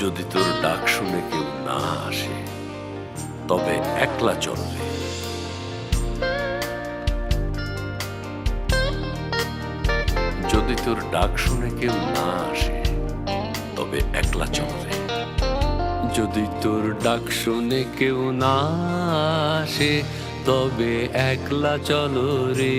যদি তোর ডাক শুনে কেউ না আসে, তবে একলা চল রে যদি তোর ডাক শুনে কেউ না আসে, তবে একলা চল রে যদি তোর ডাক শুনে কেউ না আসে, তবে একলা চলো রে।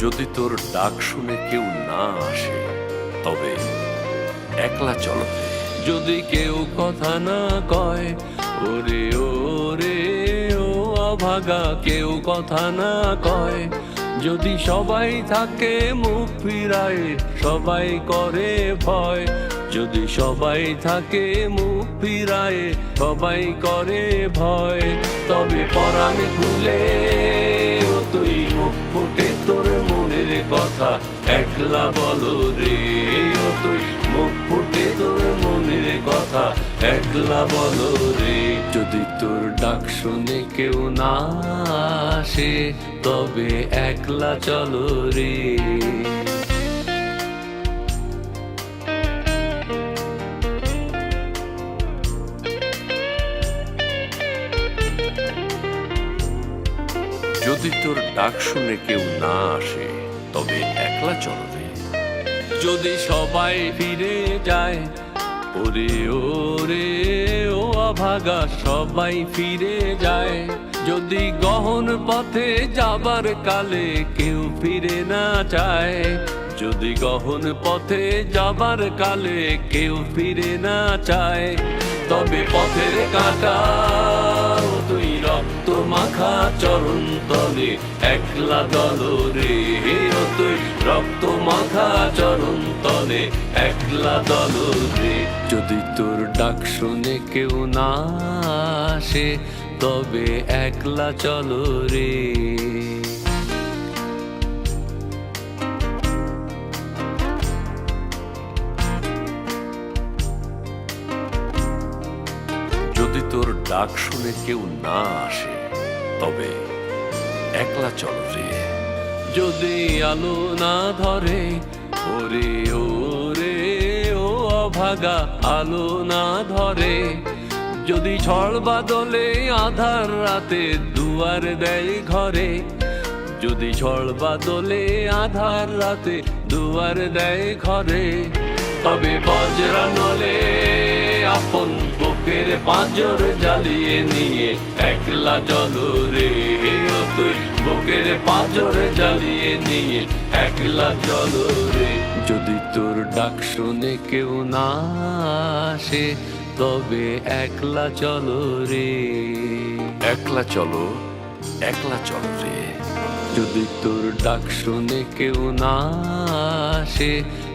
যদি তোর ডাক শুনে কেউ না আসে, তবে একলা চলো। যদি কেউ কথা না কয়, ওরে ওরে, ও অভাগা, কেউ কথা না কয়, যদি সবাই থাকে মুখ ফিরায়, সবাই করে ভয়, যদি সবাই থাকে মুখ ফিরায়, সবাই করে ভয়, তবে পরাণে খুলে তুই মুখ ফুটে কথা, একলা বলো রে, ও তুই মুখ ফুটে তোর মনের কথা। একলা বলো রে, যদি তোর ডাক শুনে কেউ না আসে, তবে একলা চলো রে। যদি তোর ডাক শুনে কেউ না আসে তবে একলা চলো রে যদি সবাই ফিরে যায়, ওরে ওরে, ও অভাগা, সবাই ফিরে যায়। যদি গহন পথে যাবার কালে কেউ ফিরে না চায়, যদি গহন পথে যাবার কালে কেউ ফিরে না চায়, তবে পথের কাটা মাখা চরণ তলে একলা দল রে ও তুই রক্ত মাখা চরণ তলে একলা দল রে যদি তোর ডাক শুনে কেউ না আসে, তবে একলা চলো রে যদি তোর ডাক শুনে কেউ না আসে তবে একলা চল রে। যদি আলো না ধরে, ওরে ওরে, ও অভাগা, আলো না ধরে, যদি ঝড় বাদলে আধার রাতে দুয়ার দেয় ঘরে, যদি ঝড় বাদলে আধার রাতে দুয়ার দেয় ঘরে তবে বজরা নলে আপন বুকের পাঁজর জ্বালিয়ে নিয়ে একলা জল রে। তুই বুকের পাঁজর জ্বালিয়ে নিয়ে একলা জল রে। যদি তোর ডাক শুনে কেউ না আসে তবে একলা চলো রে। একলা চলো একলা চলো রে। যদি তোর ডাক শুনে কেউ না আসে